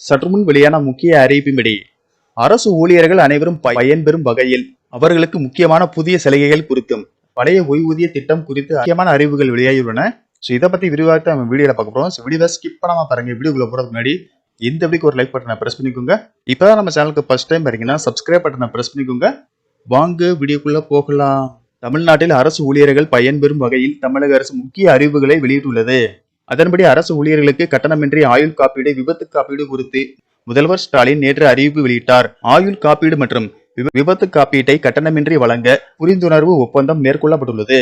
சற்றுமுன் வெளியான முக்கிய அறிவிப்பின்படி அரசு ஊழியர்கள் அனைவரும் ப- பயன்பெறும் வகையில் அவர்களுக்கு முக்கியமான புதிய சலுகைகள் குறித்தும் பழைய ஓய்வூதிய திட்டம் குறித்து முக்கியமான அறிவுகள் வெளியாகியுள்ளன. ஸோ இதை பற்றி விரிவாக நம்ம வீடியோவில் பார்க்க போறோம். ஸோ வீடியோவை ஸ்கிப் பண்ணாமல் பாருங்க. வீடியோக்குள்ள போறதுக்கு முன்னாடி இந்த வீடியோக்கு ஒரு லைக் பட்டனை ப்ரெஸ் பண்ணிக்கோங்க. இப்பதான் நம்ம சேனலுக்கு ஃபர்ஸ்ட் டைம் பாருங்கன்னா சப்ஸ்கிரைப் பட்டனை ப்ரெஸ் பண்ணிக்கோங்க. வாங்க வீடியோக்குள்ளே போகலாம். தமிழ்நாட்டில் அரசு ஊழியர்கள் பயன்பெறும் வகையில் தமிழக அரசு முக்கிய அறிவுகளை வெளியிட்டுள்ளது. அதன்படி அரசு ஊழியர்களுக்கு கட்டணமின்றி ஆயுள் காப்பீடு விபத்து காப்பீடு குறித்து முதல்வர் ஸ்டாலின் நேற்று அறிவிப்பு வெளியிட்டார். ஆயுள் காப்பீடு மற்றும் விபத்து காப்பீட்டை கட்டணமின்றி வழங்க புரிந்துணர்வு ஒப்பந்தம் மேற்கொள்ளப்பட்டுள்ளது.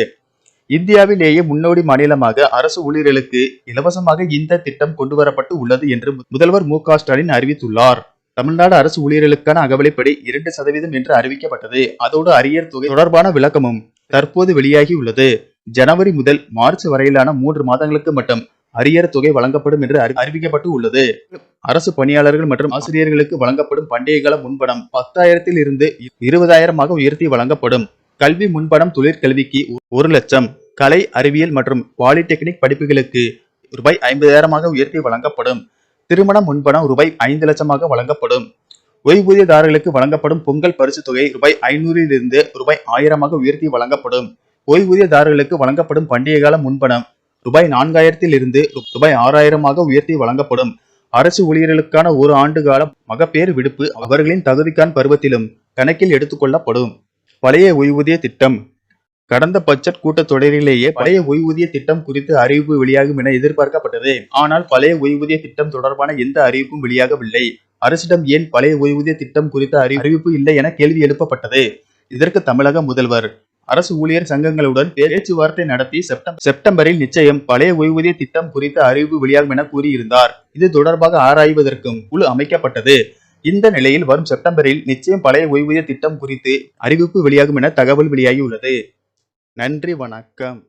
இந்தியாவிலேயே முன்னோடி மாநிலமாக அரசு ஊழியர்களுக்கு இலவசமாக இந்த திட்டம் கொண்டுவரப்பட்டு உள்ளது என்று முதல்வர் மு க ஸ்டாலின் அறிவித்துள்ளார். தமிழ்நாடு அரசு ஊழியர்களுக்கான அகவலைப்படி இரண்டு சதவீதம் என்று அறிவிக்கப்பட்டது. அதோடு அரியர் தொகை தொடர்பான விளக்கமும் தற்போது வெளியாகி உள்ளது ஜனவரி முதல் மார்ச் வரையிலான மூன்று மாதங்களுக்கு மட்டும் அரியர் தொகை வழங்கப்படும் என்று அறி- அறிவிக்கப்பட்டு உள்ளது. அரசு பணியாளர்கள் மற்றும் ஆசிரியர்களுக்கு வழங்கப்படும் பண்டிகை கால முன்பணம் பத்தாயிரத்தில் இருந்து இருபதாயிரமாக உயர்த்தி வழங்கப்படும். கல்வி முன்பணம் தொழிற்கல்விக்கு ஒரு லட்சம். கலை அறிவியல் மற்றும் பாலிடெக்னிக் படிப்புகளுக்கு ரூபாய் ஐம்பதாயிரமாக உயர்த்தி வழங்கப்படும். திருமண முன்பணம் ரூபாய் ஐந்து லட்சமாக வழங்கப்படும். ஓய்வூதியதாரர்களுக்கு வழங்கப்படும் பொங்கல் பரிசு தொகை ரூபாய் ஐநூறிலிருந்து ரூபாய் ஆயிரமாக உயர்த்தி வழங்கப்படும். ஓய்வூதியதாரர்களுக்கு வழங்கப்படும் பண்டிகை கால முன்பணம் ரூபாய் நான்காயிரத்தில் இருந்து ரூபாய் ஆறாயிரமாக உயர்த்தி வழங்கப்படும். அரசு ஊழியர்களுக்கான ஒரு ஆண்டு கால மகப்பேறு விடுப்பு அவர்களின் தகுதிக்கான் பருவத்திலும் கணக்கில் எடுத்துக்கொள்ளப்படும். பழைய ஓய்வூதிய திட்டம். கடந்த பட்ஜெட் கூட்டத்தொடரிலேயே பழைய ஓய்வூதிய திட்டம் குறித்து அறிவிப்பு வெளியாகும் என எதிர்பார்க்கப்பட்டது. ஆனால் பழைய ஓய்வூதிய திட்டம் தொடர்பான எந்த அறிவிப்பும் வெளியாகவில்லை. அரசிடம் ஏன் பழைய ஓய்வூதிய திட்டம் குறித்த அறி- அறிவிப்பு இல்லை என கேள்வி எழுப்பப்பட்டது. இதற்கு தமிழக முதல்வர் அரசு ஊழியர் சங்கங்களுடன் பேச்சுவார்த்தை நடத்தி செப்டம்- செப்டம்பரில் நிச்சயம் பழைய ஓய்வூதிய திட்டம் குறித்த அறிவு வெளியாகும் என கூறியிருந்தார். இது தொடர்பாக ஆராய்வதற்கும் குழு அமைக்கப்பட்டது. இந்த நிலையில் வரும் செப்டம்பரில் நிச்சயம் பழைய ஓய்வூதிய திட்டம் குறித்து அறிவிப்பு வெளியாகும் என தகவல் வெளியாகியுள்ளது. நன்றி வணக்கம்.